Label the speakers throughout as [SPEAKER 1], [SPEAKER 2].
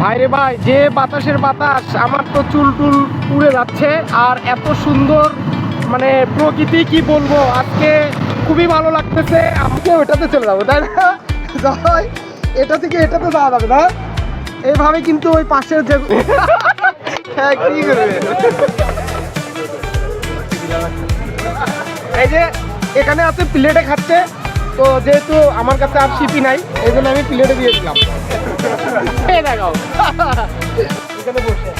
[SPEAKER 1] ভাইরে ভাই, যে বাতাসের বাতাস, আমার তো চুল টুল উড়ে যাচ্ছে। আর এত সুন্দর মানে প্রকৃতি কি বলব, আজকে খুবই ভালো লাগতেছে। আমাকে ওটাতে চলে যাব, তাই না? এটা থেকে এটাতে যাওয়া যাবে না। এইভাবে কিন্তু ওই পাশের যে হ্যাঁ এই যে, এখানে আছে প্লেটে খাচ্ছে। তো যেহেতু আমার কাছে আর সিপি নাই, এই জন্য আমি প্লেটে দিয়ে বসে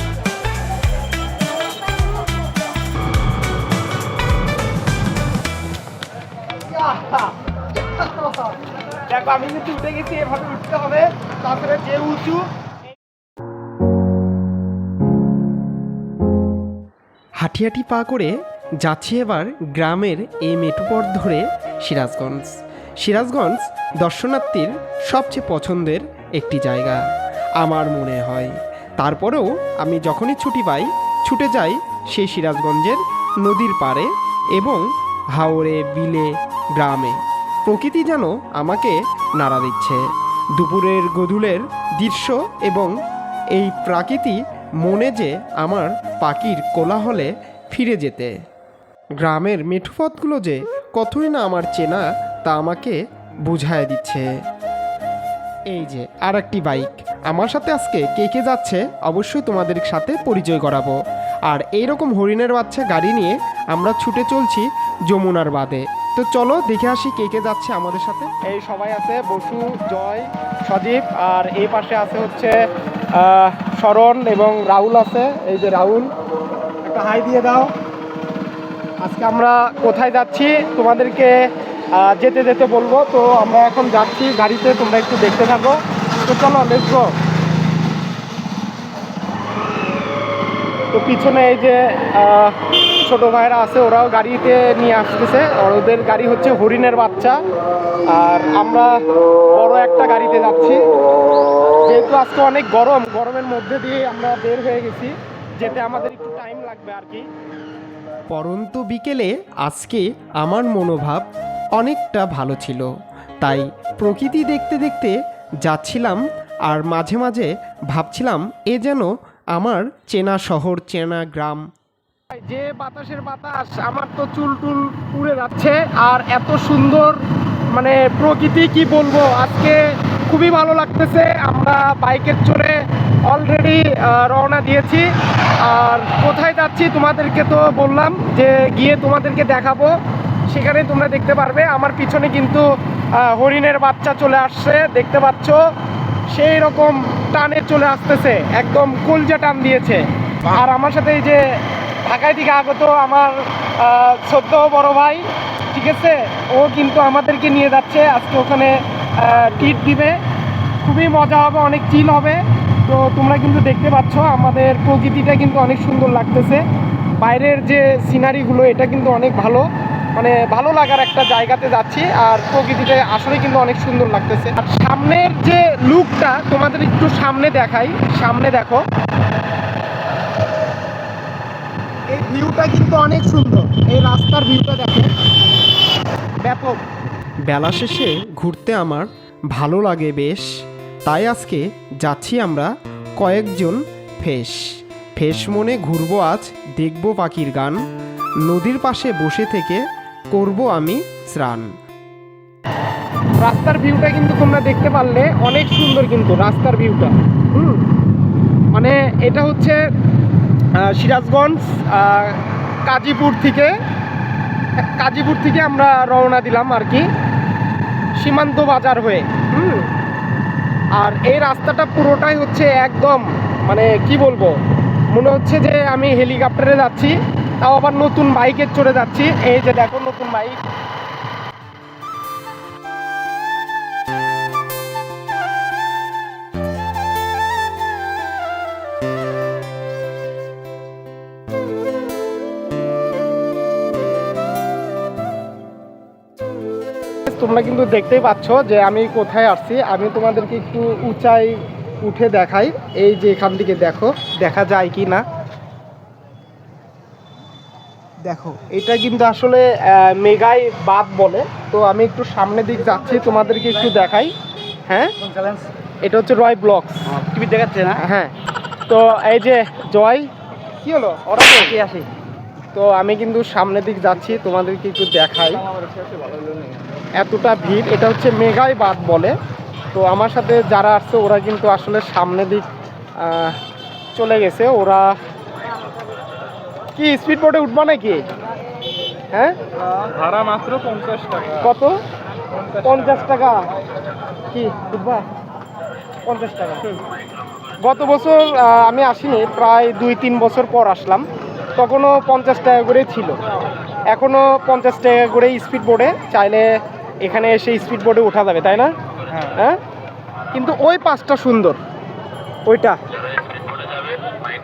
[SPEAKER 1] দেখো, আমি কিন্তু উঠে গেছি, এভাবে উঠতে হবে, তারপরে যে উঁচু।
[SPEAKER 2] পা করে যাচ্ছি এবার গ্রামের এই মেঠোপথ ধরে সিরাজগঞ্জ। সিরাজগঞ্জ দর্শনার্থীর সবচেয়ে পছন্দের একটি জায়গা। আমার মনে হয়। তারপরেও আমি যখনই ছুটি পাই, ছুটে যাই সেই সিরাজগঞ্জের নদীর পাড়ে এবং হাওড়ে বিলে, গ্রামে। প্রকৃতি যেন আমাকে নাড়া দিচ্ছে। দুপুরের গধুলের দৃশ্য এবং এই প্রাকৃতি মনে যে আমার পাখির কোলাহলে ফিরে যেতে। গ্রামের মেঠোপথগুলো যে কতই না আমার চেনা, তা আমাকে বুঝায় দিচ্ছে। এই যে আর একটি বাইক। আমার সাথে আজকে কে কে যাচ্ছে, অবশ্যই তোমাদের সাথে পরিচয় করাবো। আর এইরকম হরিণের বাচ্চা গাড়ি নিয়ে আমরা ছুটে চলছি যমুনার বাদে তো চলো দেখে আসি কে কে যাচ্ছে আমাদের সাথে।
[SPEAKER 1] এই সবাই আছে, বসু, জয়, সজীব, আর এই পাশে আছে হচ্ছে শরণ এবং রাহুল আছে। এই যে রাহুল, একটা হাই দিয়ে দাও। আজকে আমরা কোথায় যাচ্ছি, তোমাদেরকে যেতে যেতে বলব। তো আমরা এখন যাচ্ছি গাড়িতে, তোমরা একটু দেখতে থাকো। তো চলো লেটস গো তো পিছনে এই যে ছোট ভাইরা আছে, ওরাও গাড়িতে নিয়ে আসতেছে। ওদের গাড়ি হচ্ছে হরিণের বাচ্চা। আর আমরা বড় একটা গাড়িতে যাচ্ছি। যেহেতু আজকে অনেক গরম, গরমের মধ্যে দিয়ে আমরা বের হয়ে গেছি। যেতে আমাদের একটু টাইম লাগবে আর কি।
[SPEAKER 2] পরন্ত বিকেলে আজকে আমার মনোভাব অনেকটা ভালো ছিল। তাই প্রকৃতি দেখতে দেখতে যাচ্ছিলাম আর মাঝে মাঝে ভাবছিলাম, এ যেন আমার চেনা শহর, চেনা গ্রাম।
[SPEAKER 1] যে বাতাসের বাতাস আমার তো চুল টুল উড়ে যাচ্ছে আর এত সুন্দর মানে প্রকৃতি কি বলব? আজকে খুবই ভালো লাগতেছে। আমরা বাইকের চড়ে অলরেডি রওনা দিয়েছি। আর কোথায় যাচ্ছি তোমাদেরকে তো বললাম যে গিয়ে তোমাদেরকে দেখাবো। সেখানে তোমরা দেখতে পারবে। আমার পিছনে কিন্তু হরিণের বাচ্চা চলে আসছে দেখতে পাচ্ছ? সেই রকম টানে চলে আসতেছে একদম কলজা টান দিয়েছে। আর আমার সাথে এই যে ঢাকায় থেকে আগত আমার ছোট্ট বড় ভাই ঠিক আছে? ও কিন্তু আমাদেরকে নিয়ে যাচ্ছে আজকে ওখানে টিট দিবে। খুবই মজা হবে অনেক চিল হবে। তো তোমরা কিন্তু দেখতে পাচ্ছ আমাদের প্রকৃতিটা কিন্তু অনেক সুন্দর লাগতেছে। বাইরের যে সিনারিগুলো এটা কিন্তু অনেক ভালো। মানে ভালো লাগার একটা জায়গাতে যাচ্ছি আর প্রকৃতিটা আসলে কিন্তু অনেক সুন্দর লাগতেছে। আর সামনের যে লুকটা তোমাদের একটু সামনে দেখাই, সামনে দেখো। এই ভিউটা কিন্তু অনেক সুন্দর। এই রাস্তার ভিউটা দেখো। ব্যাপক।
[SPEAKER 2] বেলা শেষে ঘুরতে আমার ভালো লাগে বেশ। তাই আজকে যাচ্ছি আমরা কয়েকজন ফেস। ফেস মনে ঘুরবো আজ, দেখব পাখির গান। নদীর পাশে বসে থেকে করব আমি স্নান।
[SPEAKER 1] রাস্তার ভিউটা কিন্তু তোমরা দেখতে পারলে, অনেক সুন্দর কিন্তু রাস্তার ভিউটা হুম? মানে এটা হচ্ছে সিরাজগঞ্জ কাজীপুর থেকে কাজীপুর থেকে আমরা রওনা দিলাম আর কি, সীমান্ত বাজার হয়ে। হুম? আর এই রাস্তাটা পুরোটাই হচ্ছে একদম মানে কি বলব, মনে হচ্ছে যে আমি হেলিকপ্টারে যাচ্ছি। তাও আবার নতুন বাইকে চড়ে যাচ্ছি। এই যে দেখো নতুন বাইক। তোমরা কিন্তু দেখতেই পাচ্ছ যে আমি কোথায় আসছি। আমি তোমাদেরকে একটু উঁচাই উঠে দেখাই। এই যে এখান থেকে দেখো, দেখা যায় কি না দেখো এটা কিন্তু আসলে মেঘাই বাদ বলে। তো আমি একটু সামনের দিক যাচ্ছি তোমাদেরকে একটু দেখাই। হ্যাঁ? এটা হচ্ছে রয় ব্লগস
[SPEAKER 3] টিভি দেখাচ্ছে না?
[SPEAKER 1] হ্যাঁ। তো এই যে জয় কি হলো? ওরা
[SPEAKER 3] আসে।
[SPEAKER 1] তো আমি কিন্তু সামনের দিক যাচ্ছি তোমাদেরকে একটু দেখাই। এতটা ভিড় এটা হচ্ছে মেঘাই বাদ বলে। তো আমার সাথে যারা আসছে ওরা কিন্তু আসলে সামনের দিক চলে গেছে। ওরা কি স্পিড বোটে উঠবা নাকি? হ্যাঁ?
[SPEAKER 3] ভাড়া মাত্র পঞ্চাশ টাকা।
[SPEAKER 1] কত? পঞ্চাশ টাকা। কি? উঠবা? পঞ্চাশ টাকা। গত বছর আমি আসিনি প্রায় দুই তিন বছর পর আসলাম। তখনও পঞ্চাশ টাকা করে ছিল। এখনও পঞ্চাশ টাকা করে স্পিড বোর্ডে চাইলে এখানে এসে স্পিড বোর্ডে ওঠা যাবে তাই না?
[SPEAKER 3] হ্যাঁ।
[SPEAKER 1] হ্যাঁ? কিন্তু ওই পাশটা সুন্দর। ওইটা।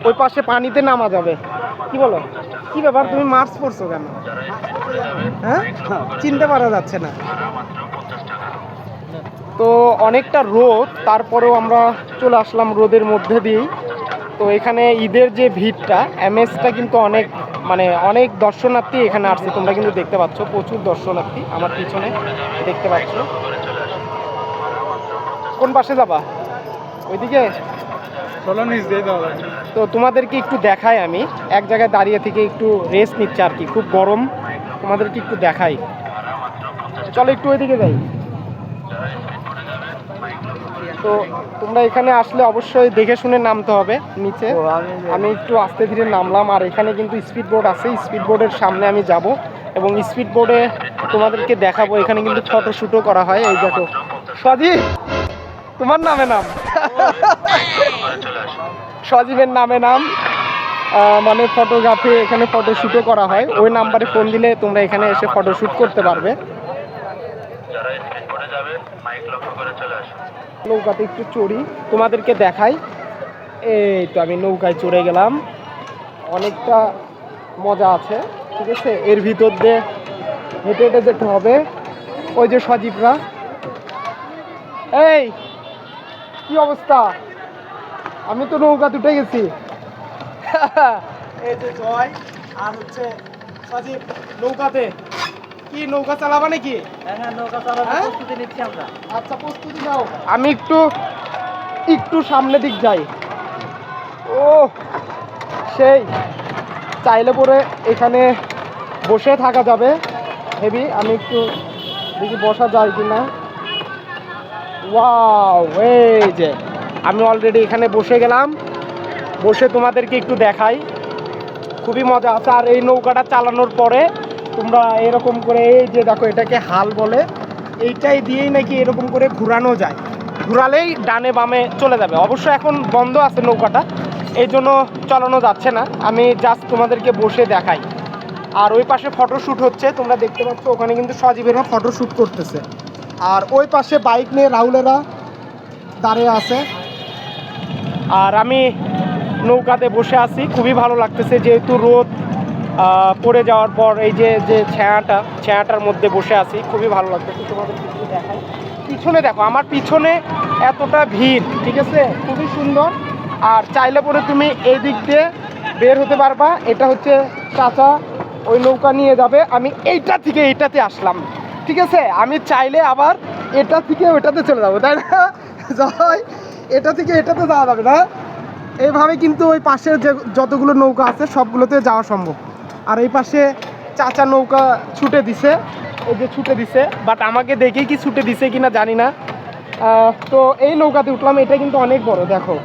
[SPEAKER 1] ওই পাশে পানিতে নামা যাবে। কি বলো? কি ব্যাপার? তুমি মার্চ পড়ছো কেন? হ্যাঁ? চিনতে পারা যাচ্ছে না। তো অনেকটা রোদ, তারপরেও আমরা চলে আসলাম রোদের মধ্যে দিয়েই। তো এখানে ঈদের যে ভিড়টা এমএসটা কিন্তু অনেক মানে অনেক দর্শনার্থী এখানে আসছে। তোমরা কিন্তু দেখতে পাচ্ছ, প্রচুর দর্শনার্থী আমার পিছনে দেখতে পাচ্ছ। কোন পাশে যাবা? ওইদিকে?
[SPEAKER 3] চলো দিয়ে
[SPEAKER 1] তো তোমাদেরকে একটু দেখাই আমি। এক জায়গায় দাঁড়িয়ে থেকে একটু রেস্ট নিচ্ছে আর কি খুব গরম। তোমাদেরকে একটু দেখাই। চলো একটু ওইদিকে যাই। তো তোমরা এখানে আসলে অবশ্যই দেখে শুনে নামতে হবে নিচে। আমি একটু আস্তে ধীরে নামলাম আর এখানে কিন্তু স্পিড বোর্ড আছে। স্পিড বোর্ডের সামনে আমি যাব এবং স্পিড বোর্ডে তোমাদেরকে দেখাবো। এখানে কিন্তু ফটোশ্যুটও করা হয়। এই দেখো। সজি তোমার নামে নাম। সজীবের নামে নাম মানে ফটোগ্রাফি এখানে ফটোশ্যুটও করা হয়। ওই নাম্বারে ফোন দিলে তোমরা এখানে এসে ফটোশ্যুট করতে পারবে। নৌকাতে একটু চড়ি। তোমাদেরকে দেখাই। এই তো আমি নৌকায় চড়ে গেলাম। অনেকটা মজা আছে, ঠিক আছে? এর ভিতর দিয়ে হেঁটে হেঁটে যেতে হবে। ওই যে সজীবরা। এই, কি অবস্থা? আমি তো নৌকা উঠে গেছি। এই যে জয় আর হচ্ছে সজীব নৌকাতে। কি নৌকা চালাবা নাকি?
[SPEAKER 3] হ্যাঁ হ্যাঁ নৌকা
[SPEAKER 1] হ্যাঁ?
[SPEAKER 3] প্রস্তুতি নিচ্ছি আমরা।
[SPEAKER 1] আচ্ছা প্রস্তুতি নাও। আমি একটু একটু সামনে দিক যাই। ও সেই চাইলে পরে এখানে বসে থাকা যাবে। হেভি আমি একটু দেখি বসা যায় কি না ওয়াও এই যে। আমি অলরেডি এখানে বসে গেলাম। বসে তোমাদেরকে একটু দেখাই। খুবই মজা আছে। আর এই নৌকাটা চালানোর পরে তোমরা এরকম করে এই যে দেখো, এটাকে হাল বলে। এইটাই দিয়েই নাকি এরকম করে ঘুরানো যায়। ঘুরালেই ডানে বামে চলে যাবে। অবশ্য এখন বন্ধ আছে নৌকাটা। এই জন্য চালানো যাচ্ছে না। আমি জাস্ট তোমাদেরকে বসে দেখাই। আর ওই পাশে ফটোশ্যুট হচ্ছে। তোমরা দেখতে পাচ্ছ, ওখানে কিন্তু সজীবেরা ফটোশ্যুট করতেছে। আর ওই পাশে বাইক নিয়ে রাহুলেরা দাঁড়িয়ে আছে। আর আমি নৌকাতে বসে আছি। খুবই ভালো লাগতেছে যেহেতু রোদ পড়ে যাওয়ার পর এই যে যে ছায়াটা, ছায়াটার মধ্যে বসে আছি। খুবই ভালো লাগতেছে তোমাদের কিছু দেখাই পিছনে দেখো, আমার পিছনে এতটা ভিড়, ঠিক আছে? খুবই সুন্দর। আর চাইলে পরে তুমি এই দিক দিয়ে বের হতে পারবা। এটা হচ্ছে চাচা ওই নৌকা নিয়ে যাবে। আমি এইটা থেকে এইটাতে আসলাম, ঠিক আছে? আমি চাইলে আবার এটা থেকে ওইটাতে চলে যাব, তাই না? এটা থেকে এটাতে যাওয়া যাবে না। এইভাবে কিন্তু ওই পাশের যে যতগুলো নৌকা আছে, সবগুলোতে যাওয়া সম্ভব। আর এই পাশে চাচা নৌকা ছুটে দিছে, এই যে ছুটে দিছে বাট আমাকে দেখেই কি ছুটে দিছে কিনা জানি না। তো এই নৌকাতে উঠলাম, এটা কিন্তু অনেক বড়, দেখো।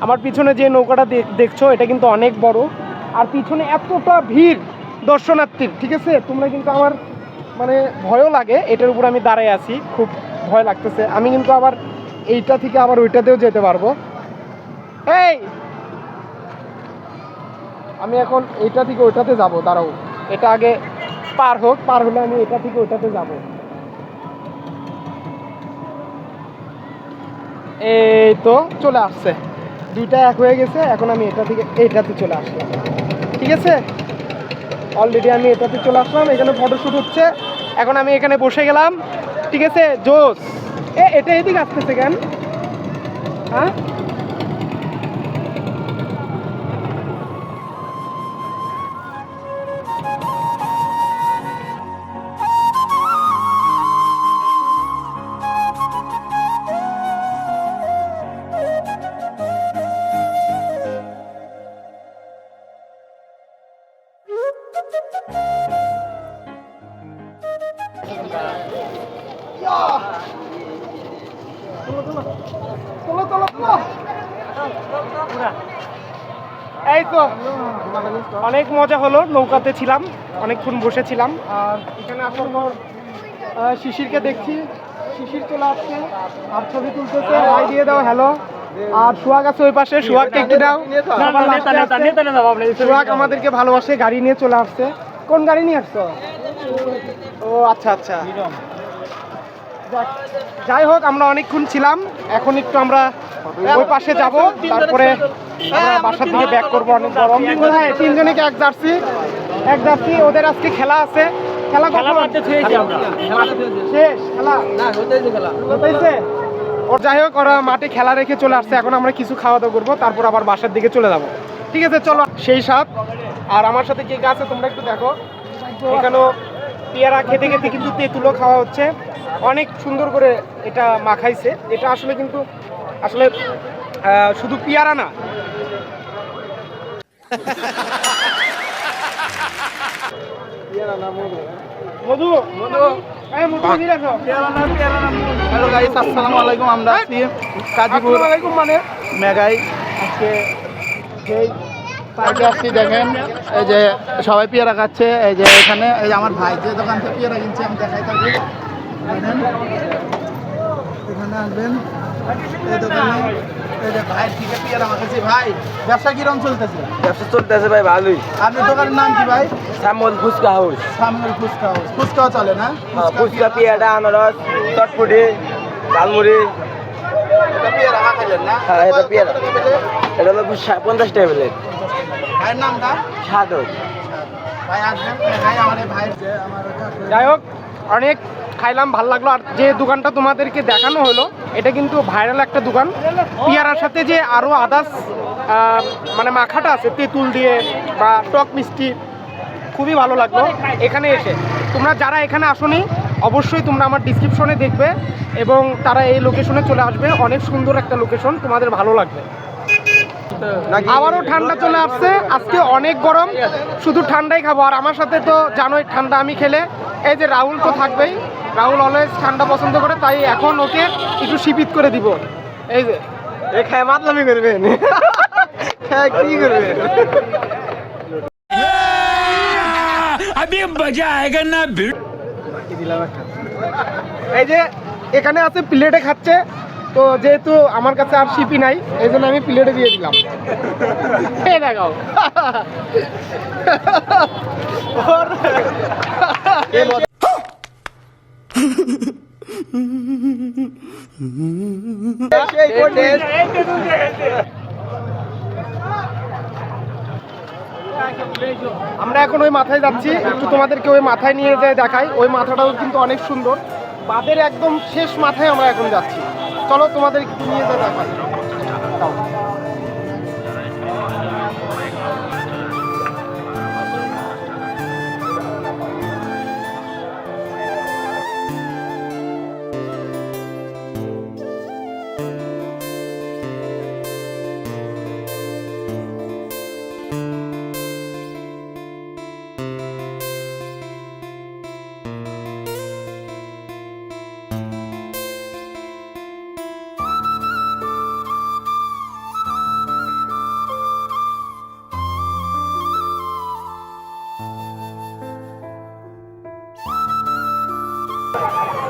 [SPEAKER 1] আমার পিছনে যে নৌকাটা দেখ- দেখছ, এটা কিন্তু অনেক বড়। আর পিছনে এতটা ভিড় দর্শনার্থীর, ঠিক আছে? তোমরা কিন্তু আমার মানে ভয়ও লাগে, এটার উপর আমি দাঁড়ায় আছি, খুব ভয় লাগতেছে। আমি কিন্তু আবার এইটা থেকে আবার ওইটাতেও যেতে পারব। এই! আমি এখন এইটা থেকে ওইটাতে যাব, দাঁড়াও। এটা আগে পার হোক, পার হলে আমি এটা থেকে ওইটাতে যাব। এই তো চলে আসছে। দুইটা এক হয়ে গেছে, এখন আমি এটা থেকে এইটাতে চলে আসলাম। ঠিক আছে? অলরেডি আমি এটাতে চলে আসলাম, এখানে ফটোশ্যুট হচ্ছে। এখন আমি এখানে বসে গেলাম। ঠিক আছে? এ এটা এদিকে আসতেছে কেন? হ্যাঁ? এই তো অনেক মজা হলো নৌকাতে ছিলাম অনেকক্ষণ বসেছিলাম। আর এখানে আসার পর শিশিরকে দেখছি। শিশির চলে আসছে আর ছবি তুলতেছে রায় দিয়ে দাও হ্যালো আর সোহাগ আছে ওই পাশে সোহাগকে একটু দাও। সোহাগ আমাদেরকে ভালোবাসে গাড়ি নিয়ে চলে আসছে। কোন গাড়ি নিয়ে আসছো? ও আচ্ছা আচ্ছা। যাই হোক আমরা অনেকক্ষণ ছিলাম। এখন একটু আমরা ওই পাশে যাব। তারপরে বাসার দিকে ব্যাক করব অনেক গরম। হ্যাঁ এক জার্সি? এক জার্সি ওদের আজকে খেলা আছে। খেলা কখন? শেষ খেলা। হতেছে ওর যাই হোক ওরা মাঠে খেলা রেখে চলে আসছে। এখন আমরা কিছু খাওয়া দাওয়া করব তারপর আবার বাসার দিকে চলে যাব। ঠিক আছে চলো। সেই সাথ আর আমার সাথে কে কে আছে তোমরা একটু দেখো। এখানেও পেয়ারা খেতে খেতে কিন্তু তেঁতুলো খাওয়া হচ্ছে। অনেক সুন্দর করে এটা মাখাইছে। এটা আসলে কিন্তু আসলে শুধু পেয়ারা না। মধু মধু
[SPEAKER 3] হ্যালো গাইস আসসালামু আলাইকুম। আমরা আছি কাজীপুর
[SPEAKER 1] আসসালামু মানে?
[SPEAKER 3] মেঘাই আজকে সেই আসছি দেখেন এই যে সবাই পেয়ারা খাচ্ছে এই যে এখানে এই যে আমার ভাই যে দোকান থেকে পেয়ারা কিনছে আমি দেখাই থাকি এখানে আসবেন এই দোকানে এই যে ভাই ঠিক পেয়ারা ভাই ব্যবসা কিরম চলতেছে?
[SPEAKER 4] ব্যবসা চলতেছে ভাই ভালোই।
[SPEAKER 3] আপনার দোকানের নাম কি ভাই?
[SPEAKER 4] শ্যামল ফুচকা হাউস।
[SPEAKER 3] সামনের ফুচকা হাউস। ফুচকাও চলে না?
[SPEAKER 4] হ্যাঁ, ফুচকা পেয়ারা আনারস চটপুটি ঝালমুড়ি।
[SPEAKER 3] এটা পেয়ারা না?
[SPEAKER 4] হ্যাঁ, এটা পেয়ারা।
[SPEAKER 3] পেলে?
[SPEAKER 4] এটা হলো পঞ্চাশ টাকা প্লেট।
[SPEAKER 3] ভাইয়ের নামটা
[SPEAKER 4] সাদর
[SPEAKER 3] ভাই আসবেন? ভাই আমার ভাই যে আমার কাছে-
[SPEAKER 1] যাই হোক অনেক খাইলাম ভালো লাগল। আর যে দোকানটা তোমাদেরকে দেখানো হলো এটা কিন্তু ভাইরাল একটা দোকান। পিয়ারার সাথে যে আরও আদার্স মানে মাখাটা আছে তেঁতুল দিয়ে বা টক মিষ্টি খুবই ভালো লাগল। এখানে এসে। তোমরা যারা এখানে আসোনি অবশ্যই তোমরা আমার ডিসক্রিপশনে দেখবে এবং তারা এই লোকেশনে চলে আসবে। অনেক সুন্দর একটা লোকেশন তোমাদের ভালো লাগবে। আবারও ঠান্ডা চলে আসছে। আজকে অনেক গরম। শুধু ঠান্ডাই খাব। আর আমার সাথে তো জানোই ঠান্ডা আমি খেলে। এই যে রাহুল তো থাকবেই। রাহুল অলওয়েজ ঠান্ডা পছন্দ করে তাই এখন ওকে একটু শিপিত করে দিব। এই যে। এ খায় মাতলামি করবেন খায় কি করবেন এই যে এখানে আছে প্লেটে খাচ্ছে। তো যেহেতু আমার কাছে আর শিপি নাই এই জন্য আমি প্লেটে দিয়ে দিলাম। দেখাও। আমরা এখন ওই মাথায় যাচ্ছি একটু তোমাদেরকে ওই মাথায় নিয়ে যায় দেখাই। ওই মাথাটাও কিন্তু অনেক সুন্দর। বাদের একদম শেষ মাথায় আমরা এখন যাচ্ছি। চলো তোমাদের নিয়ে দেখাই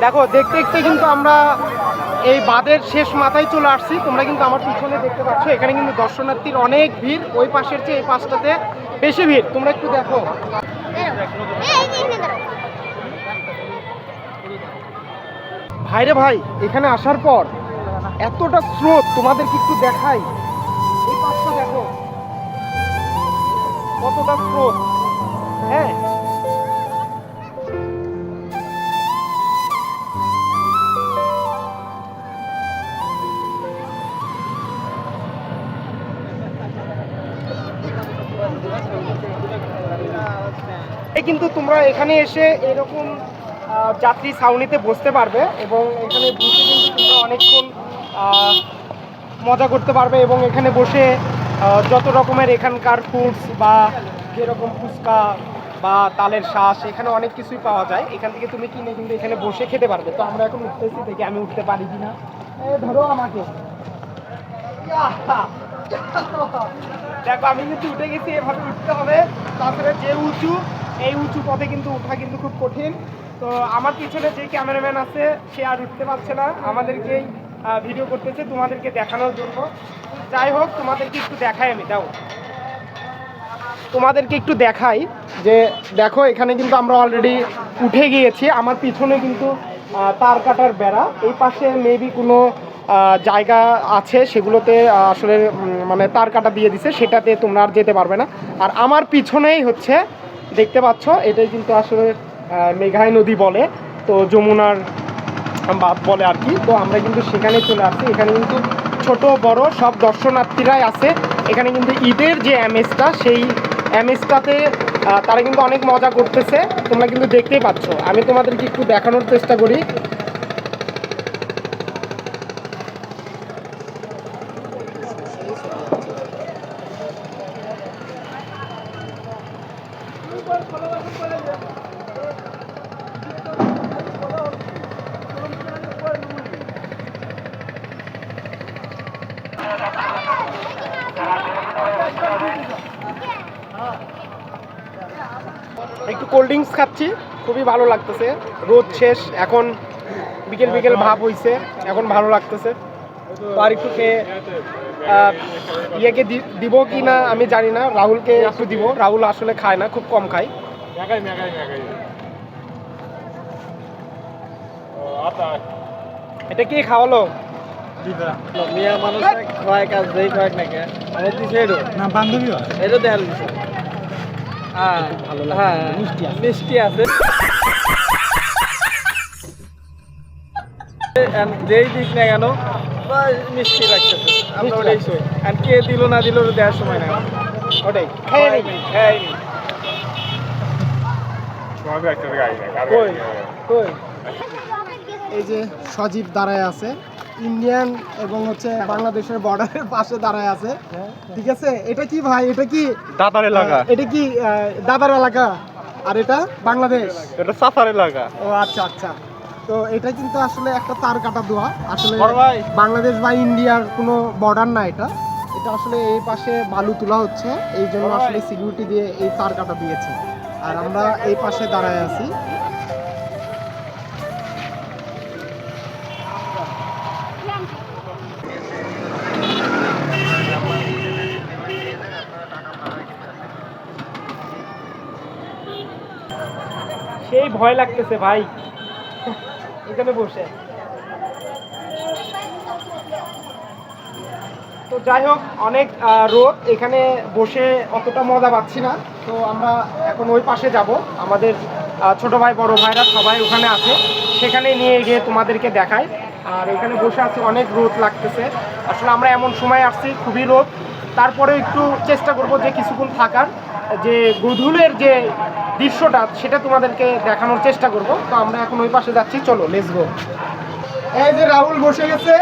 [SPEAKER 1] দেখো, দেখতে দেখতে কিন্তু আমরা এই বাঁধের শেষ মাথায় চলে আসছি। তোমরা কিন্তু আমার পিছনে দেখতে পাচ্ছ, এখানে কিন্তু দর্শনার্থীর অনেক ভিড়। ওই পাশের চেয়ে এই পাশটাতে বেশি ভিড়। তোমরা একটু দেখো। ভাইরে ভাই, এখানে আসার পর এতটা স্রোত, তোমাদেরকে একটু দেখাই। এই পাশটা দেখো। কতটা স্রোত। হ্যাঁ কিন্তু তোমরা এখানে এসে এরকম যাত্রী ছাউনিতে বসতে পারবে এবং এখানে বসে কিন্তু তোমরা অনেকক্ষণ মজা করতে পারবে এবং এখানে বসে যত রকমের এখানকার ফুডস বা যেরকম ফুচকা বা তালের শ্বাস এখানে অনেক কিছুই পাওয়া যায়। এখান থেকে তুমি কিনে কিন্তু এখানে বসে খেতে পারবে। তো আমরা এখন উঠতেছি দেখি আমি উঠতে পারি কি না ধরো আমাকে। দেখো, আমি কিন্তু উঠে গেছি, এভাবে উঠতে হবে। তারপরে যে উঁচু এই উঁচু পথে কিন্তু ওঠা কিন্তু খুব কঠিন। তো আমার পিছনে যে ক্যামেরাম্যান আছে, সে আর উঠতে পারছে না। আমাদেরকেই ভিডিও করতেছে, তোমাদেরকে দেখানোর জন্য। যাই হোক, তোমাদেরকে একটু দেখাই আমি, দাও। তোমাদেরকে একটু দেখাই যে, দেখো, এখানে কিন্তু আমরা অলরেডি উঠে গিয়েছি। আমার পিছনে কিন্তু তার কাটার বেড়া। এই পাশে মেবি কোনো জায়গা আছে, সেগুলোতে আসলে মানে তার কাটা দিয়ে দিছে। সেটাতে তোমরা আর যেতে পারবে না। আর আমার পিছনেই হচ্ছে দেখতে পাচ্ছ, এটাই কিন্তু আসলে মেঘায় নদী বলে, তো যমুনার বাদ বলে আর কি। তো আমরা কিন্তু সেখানে চলে আসছি। এখানে কিন্তু ছোট, বড় সব দর্শনার্থীরাই আছে। এখানে কিন্তু ঈদের যে অ্যামেজটা সেই অ্যামেজটাতে তারা কিন্তু অনেক মজা করতেছে। তোমরা কিন্তু দেখতেই পাচ্ছ। আমি তোমাদেরকে একটু দেখানোর চেষ্টা করি। একটু কোল্ড ড্রিঙ্কস খাচ্ছি খুবই ভালো লাগতেছে। রোদ শেষ এখন বিকেল বিকেল ভাব হইছে এখন ভালো লাগতেছে। তো আর একটু খেয়ে ইয়েকে দিব কি না আমি জানি না রাহুলকে একটু দিব। রাহুল আসলে খায় না খুব কম খায়। এটা কে খাওয়ালো?
[SPEAKER 4] মিয়া মানুষ খোয়াই কাজ দেই খোয়াই না আমার দিছে এটো
[SPEAKER 3] না বান্ধবী
[SPEAKER 4] এটা দেখার বিষয় হ্যাঁ মিষ্টি আছে। মিষ্টি আছে। যেই দিক না কেন? মিষ্টি লাগতেছে। আমরা ওটাই সই আর কে দিল না দিল দেওয়ার সময় না।
[SPEAKER 1] ওটাই এই যে সজীব দাঁড়ায় আছে। ইন্ডিয়ান এবং হচ্ছে বাংলাদেশের বর্ডারের পাশে দাঁড়ায় আছে। ঠিক আছে? এটা কি ভাই? এটা কি
[SPEAKER 4] দাদার এলাকা।
[SPEAKER 1] এটা কি দাদার এলাকা? আর এটা বাংলাদেশ।
[SPEAKER 4] এটা সাফার এলাকা।
[SPEAKER 1] ও আচ্ছা আচ্ছা। তো এটা কিন্তু আসলে একটা তার কাটা দোয়া। আসলে। বাংলাদেশ বা ইন্ডিয়ার কোনো বর্ডার না এটা। এটা আসলে এই পাশে বালু তোলা হচ্ছে। এই জন্য আসলে সিকিউরিটি দিয়ে এই তার কাটা দিয়েছে। আর আমরা এই পাশে দাঁড়ায় আছি। সেই ভয় লাগতেছে ভাই। এখানে বসে। তো যাই হোক, অনেক রোদ। এখানে বসে অতটা মজা পাচ্ছি না। তো আমরা এখন ওই পাশে যাব। আমাদের ছোট ভাই, বড় ভাইরা সবাই ওখানে আছে। সেখানে নিয়ে গিয়ে তোমাদেরকে দেখায় আর এখানে বসে আছি, অনেক রোদ লাগতেছে। আসলে আমরা এমন সময় আসছি, খুবই রোদ। তারপরে একটু চেষ্টা করব যে কিছুক্ষণ থাকার যে গধুলের যে দৃশ্যটা সেটা তোমাদেরকে দেখানোর চেষ্টা করব। তো আমরা এখন ওই পাশে যাচ্ছি চলো লেটস গো এই যে রাহুল বসে গেছে।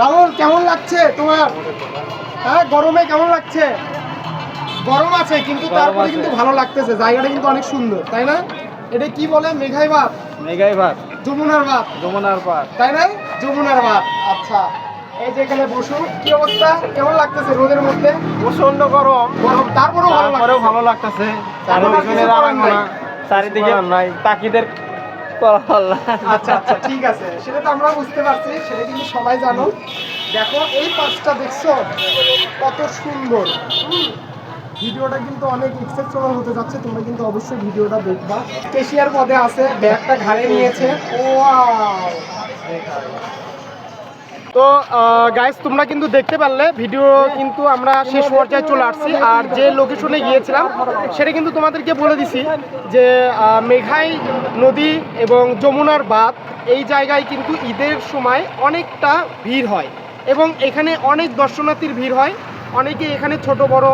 [SPEAKER 1] রাহুল কেমন লাগছে তোমার? হ্যাঁ গরমে কেমন লাগছে? গরম আছে কিন্তু তারপরে কিন্তু ভালো লাগতেছে। জায়গাটা কিন্তু অনেক সুন্দর তাই না? এটা কি বলে? মেঘাই বাদ
[SPEAKER 4] মেঘাই ভাত
[SPEAKER 1] যমুনার বাদ
[SPEAKER 4] যমুনার পার
[SPEAKER 1] তাই না? যমুনার বাদ আচ্ছা। এই যে এখানে বসু কি অবস্থা? কেমন লাগতেছে রোদের মধ্যে?
[SPEAKER 4] প্রচণ্ড গরম।
[SPEAKER 1] গরম তারপরেও ভালো
[SPEAKER 4] তারপরেও ভালো লাগতেছে।
[SPEAKER 1] এখন
[SPEAKER 4] চারিদিকে নাই। কলা
[SPEAKER 1] আচ্ছা আচ্ছা ঠিক আছে। সেটা তো আমরা বুঝতে পারছি সেটা কিন্তু সবাই জানো। দেখো এই পাঁচটা দেখছ? কত সুন্দর। ভিডিওটা কিন্তু অনেক এক্সেপশনাল হতে যাচ্ছে তোমরা কিন্তু অবশ্যই ভিডিওটা দেখবা। কেশিয়ার পদে আছে? ব্যাগটা ঘাড়ে নিয়েছে। ও তো গাইস তোমরা কিন্তু দেখতে পারলে ভিডিও কিন্তু আমরা শেষ পর্যায়ে চলে আসছি। আর যে লোকেশনে গিয়েছিলাম, সেটা কিন্তু তোমাদেরকে বলে দিছি যে মেঘাই নদী এবং যমুনার বাঁধ, এই জায়গায় কিন্তু ঈদের সময় অনেকটা ভিড় হয় এবং এখানে অনেক দর্শনার্থীর ভিড় হয়। অনেকে এখানে ছোট, বড়,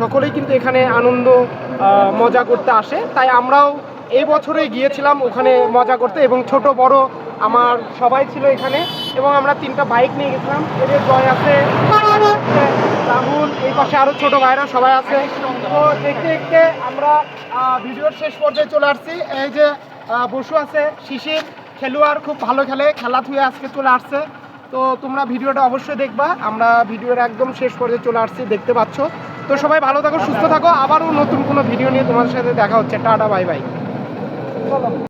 [SPEAKER 1] সকলেই কিন্তু এখানে আনন্দ মজা করতে আসে। তাই আমরাও এই বছরে গিয়েছিলাম ওখানে মজা করতে এবং ছোট, বড় আমার সবাই ছিল এখানে এবং আমরা তিনটা বাইক নিয়ে গেছিলাম। এদের জয় আছে। রাহুল, এই পাশে আরও ছোট ভাইরা সবাই আছে। তো দেখতে দেখতে আমরা ভিডিওর শেষ পর্যায়ে চলে আসছি। এই যে বসু আছে, শিশির, খেলোয়াড় খুব ভালো খেলে খেলা ধুয়ে আজকে চলে আসছে। তো তোমরা ভিডিওটা অবশ্যই দেখবা। আমরা ভিডিওর একদম শেষ পর্যায়ে চলে আসছি, দেখতে পাচ্ছ। তো সবাই ভালো থাকো, সুস্থ থাকো। আবারও নতুন কোনো ভিডিও নিয়ে তোমাদের সাথে দেখা হচ্ছে। Tata, bye bye.